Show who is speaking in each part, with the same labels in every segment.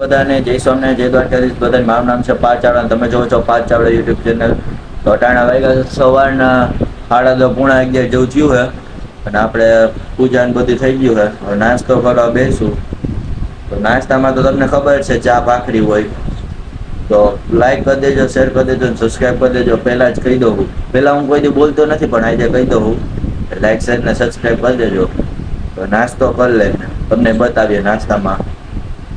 Speaker 1: બધાને, જય સોમને જય દ્વારકાધીશ, બધાને મારું નામ છે પાંચ ચાવડા તમે જોવો છો પાંચ ચાવડા યુટ્યુબ ચેનલ. તો અટાણા વાગ્યા સવારના સાડા દસ, પૂણા અગિયાર જેવું થયું છે. અને આપણે પૂજા ને બધું થઈ ગયું છે. હવે નાસ્તો કરવા બેસું. તો નાસ્તામાં તો તમને ખબર છે, ચા ભાખરી હોય. તો લાઈક કરી દેજો શેર કરી દેજો સબસ્ક્રાઈબ કરી દેજો. પહેલાં જ કહી દઉં હું. પહેલાં હું કોઈ દી બોલતો નથી, પણ આજે કહી દઉં હું. લાઈક શેર ને સબસ્ક્રાઈબ કરી દેજો. તો નાસ્તો કરી લે. તમને બતાવીએ નાસ્તામાં.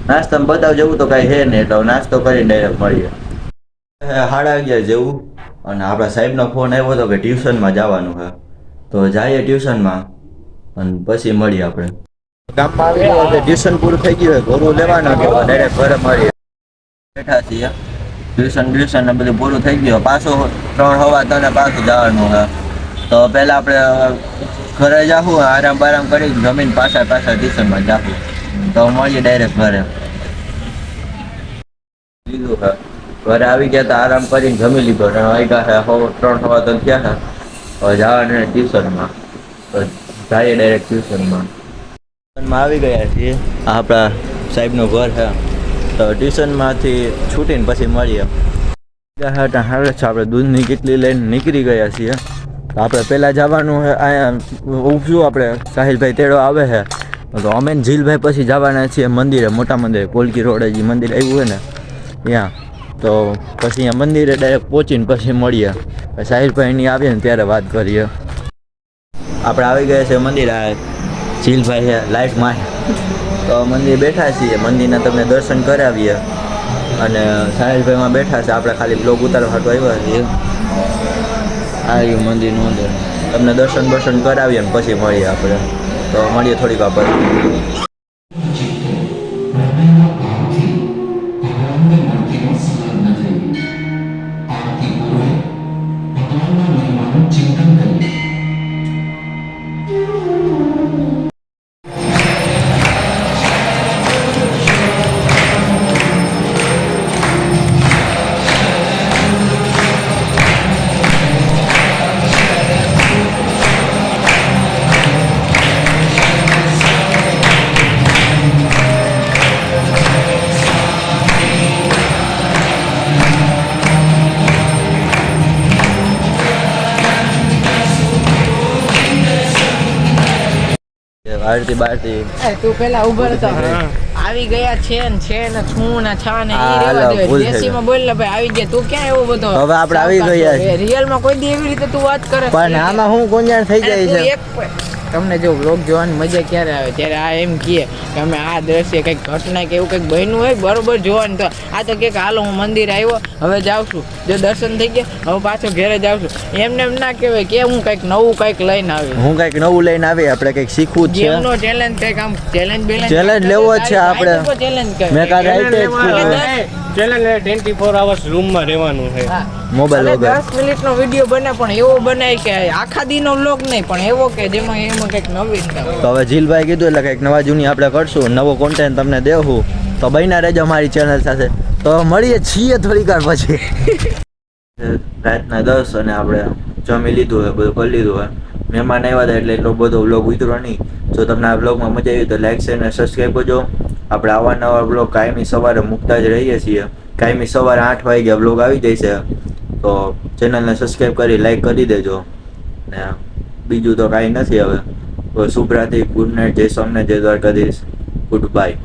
Speaker 1: નાસ્તામાં બતાવ જવું તો કાંઈ હે નહીં. એટલે નાસ્તો કરીને ડાયરેક્ટ મળીએ. સાડા અગિયાર જેવું. અને આપણા સાહેબનો ફોન આવ્યો હતો કે ટ્યુશનમાં જવાનું છે. તો જઈએ ટ્યુશનમાં અને પછી મળીએ આપણે. ગામમાં આવી ગયો એટલે ટ્યુશન પૂરું થઈ ગયું ઘરું લેવાનું તો ડાયરેક્ટ ઘરે મળીએ. બેઠા છીએ. ટ્યુશન ટ્યુશન ને બધું પૂરું થઈ ગયું. પાછું ત્રણ હવા તને પાછું જવાનું છે. તો પહેલાં આપણે ઘરે જાવું આરામ બારામ કરી જમીન પાછા પાછા ટ્યુશનમાં જાવું તો મળીએ ડાયરેક્ટ ઘરે. લીધું હા ઘરે આવી ગયા તો આરામ કરીને જમી લીધો અને આવ્યા છે હો, ત્રણ સવા તો થયા હવે જવાનું ટ્યુશનમાં. તો જઈએ ડાયરેક્ટ ટ્યુશનમાં. ટ્યુશનમાં આવી ગયા છીએ. આપણા સાહેબનું ઘર છે. તો ટ્યુશનમાંથી છૂટીને પછી મળીએ. હતા હારે છે, આપણે દૂધની કેટલી લઈને નીકળી ગયા છીએ. આપણે પહેલાં જવાનું છે, અહીંયા ઊભું આપણે. સાહિલભાઈ તેડો આવે છે. તો અમે જીલભાઈ પછી જવાના છીએ મંદિરે, મોટા મંદિરે. પોલકી રોડે જે મંદિર આવ્યું હોય ને, ત્યાં. તો પછી અહીંયા મંદિરે ડાયરેક્ટ પહોંચીને પછી મળીએ. પછી સાહિલભાઈ ની આવીએ ને ત્યારે વાત કરીએ. આપણે આવી ગયા છે મંદિર આ જીલભાઈ છે લાઈટમાં તો મંદિર બેઠા છીએ. મંદિરના તમને દર્શન કરાવીએ. અને સાહિલભાઈમાં બેઠા છે. આપણે ખાલી બ્લોગ ઉતારવા હાટુ આવ્યા છીએ. આવ્યું મંદિરનું અંદર. તમને દર્શન બર્શન કરાવીએ ને પછી મળીએ આપણે. તો મળીએ થોડીક વાર આરતી બારતી
Speaker 2: એ તું પેલા ઊભો રહેતો
Speaker 1: હા.
Speaker 2: આવી ગયા છે ને છે ને છું ને છા ને ઈ રેવા દે.
Speaker 1: ભૂલ થઈ
Speaker 2: બોલ ને ભાઈ આવી ગયા તું ક્યાં એવો બધો
Speaker 1: હવે આપણે આવી ગયા
Speaker 2: છે. રિયલમાં કોઈ દી એવી રીતે તું વાત કરે
Speaker 1: પણ આમાં હું ગુંજાણ થઈ જાય છે?
Speaker 2: તમને જો વ્લોગ જોવાની મજા ક્યારે આવે? ત્યારે આ એમ કહે કે અમે આ દ્રશ્ય કંઈક ઘટના કે એવું કંઈક બન્યું હોય બરોબર જોવાનું તો. આ તો કે હાલો હું મંદિર આવ્યો હવે જાઉં છું. જો દર્શન થઈ ગયા હવે પાછો ઘરે જાઉં છું. એમને એમ ના કહેવાય કે હું કંઈક નવું કંઈક લઈને આવી.
Speaker 1: હું કંઈક નવું લઈને આવી આપણે કંઈક શીખવું છે.
Speaker 2: ગેમનો ચેલેન્જ કંઈક આમ ચેલેન્જ બેલેન્જ
Speaker 1: ચેલેન્જ લેવો છે આપણે.
Speaker 2: ચેલેન્જ
Speaker 1: મેં કાલ રાઈતે જ કીધું.
Speaker 3: ચેનલ ટ્વેન્ટી ફોર અવર્સ રૂમમાં રહેવાનું છે.
Speaker 1: મોબાઈલ વગર.
Speaker 2: દસ મિનિટનો વીડિયો બને પણ એવો બનાય કે આખા દીનો વ્લોગ નહીં પણ એવો કે જેમાં એમાં કંઈક નવીનતા
Speaker 1: તો હવે જીલભાઈ કીધું એટલે કંઈક નવા જૂની આપણે કરશું નવો કોન્ટેન્ટ તમને દેવું તો બન્યા રહેજો મારી ચેનલ સાથે. તો મળીએ છીએ થોડીક વાર પછી. રાતના દસ અને આપણે જમી લીધું હોય બધું કરી લીધું હોય. મહેમાન આવ્યા હતા એટલે એટલો બધો વ્લોગ ઉતરો નહીં. જો તમને આ વ્લોગમાં મજા આવી તો લાઈક શેર અને સબસ્ક્રાઈબ કરજો. આપણે આવા નવા વ્લોગ કાયમી સવારે મૂકતા જ રહીએ છીએ. કાયમી સવારે આઠ વાગ્યા બ્લોગ આવી જશે તો ચેનલને સબસ્ક્રાઈબ કરી લાઈક કરી દેજો. ને બીજું તો કાંઈ નથી હવે. શુભ રાત્રિ ગુડ નાઇટ, જય સોમને જય દ્વારકાધીશ. Good bye